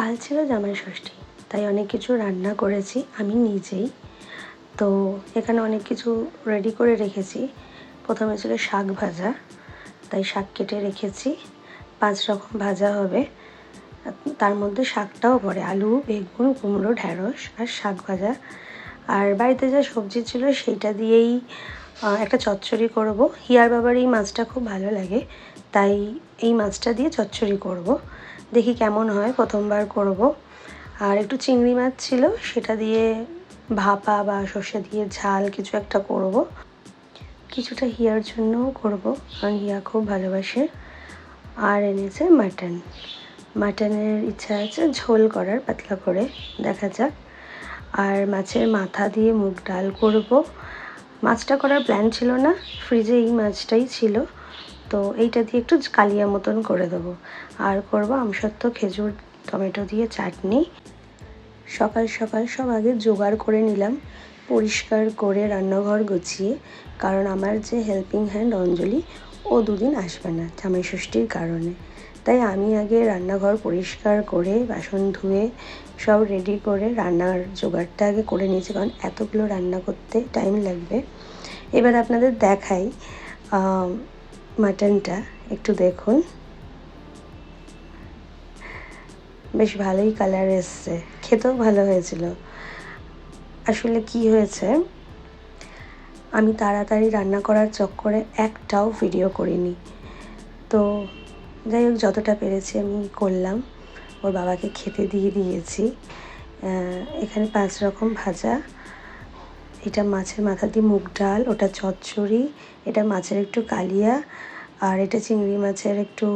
কাল ছিল জামাই ষষ্ঠী, তাই অনেক কিছু রান্না করেছি আমি নিজেই। তো এখানে অনেক কিছু রেডি করে রেখেছি। প্রথমে ছিল শাক ভাজা, তাই শাক কেটে রেখেছি। পাঁচ রকম ভাজা হবে। তার মধ্যে শাকটাও পড়ে, আলু, বেগুন, কুমড়ো, ঢ্যাঁড়স আর শাক ভাজা। আর বাড়িতে যা সবজি ছিল সেইটা দিয়েই একটা চচ্চড়ি করব। হিয়ার বাবার এই মাছটা খুব ভালো লাগে, তাই এই মাছটা দিয়ে চচ্চড়ি করব। দেখি কেমন হয়, প্রথমবার করব। আর একটু চিংড়ি মাছ ছিল, সেটা দিয়ে ভাপা বা সর্ষে দিয়ে ঝাল কিছু একটা করব। কিছুটা হিয়ার জন্যও করব, কারণ হিয়া খুব ভালোবাসে। আর এনেছে মাটন। মাটনের ইচ্ছা আছে ঝোল করার, পাতলা করে, দেখা যাক। আর মাছের মাথা দিয়ে মুগ ডাল করব। মাছটা করার প্ল্যান ছিল না, ফ্রিজে এই মাছটাই ছিল। তো এইটা দিয়ে একটু কালিয়া মতন করে দেবো। আর করব আমসত্ত্ব, খেজুর, টমেটো দিয়ে চাটনি। সকাল সকাল সব আগে জোগাড় করে নিলাম, পরিষ্কার করে রান্নাঘর গুছিয়ে। কারণ আমার যে হেল্পিং হ্যান্ড অঞ্জলি, ও দুদিন আসবে না জামাই ষষ্ঠীর কারণে। তাই আমি আগে রান্নাঘর পরিষ্কার করে, বাসন ধুয়ে, সব রেডি করে রান্নার জোগাড়টা আগে করে নিয়েছি। কারণ এতগুলো রান্না করতে টাইম লাগবে। এবার আপনাদের দেখাই মাটনটা একটু দেখুন। বেশ ভালোই কালার এসছে। খেতেও ভালো হয়েছিল। আসলে কি হয়েছে, আমি তাড়াতাড়ি রান্না করার চক্করে একটাও ভিডিও করিনি। তো যাই হোক, যতটা পেরেছি আমি করলাম। ওর বাবাকে খেতে দিয়ে দিয়েছি। এখানে পাঁচ রকম ভাজা। এটা মাছের মাথা দিয়ে মুগ ডাল, ওটা চচ্চড়ি, এটা মাছের একটু কালিয়া, আর এটা চিংড়ি মাছের একটু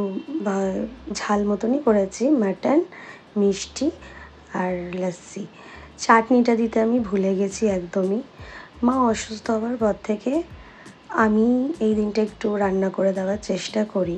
ঝাল মতনই করেছি, মাটন, মিষ্টি আর লস্যি চাটনিটা দিতে আমি ভুলে গেছি একদমই। মা অসুস্থ হওয়ার পর থেকে আমি এই দিনটা একটু রান্না করে দেওয়ার চেষ্টা করি।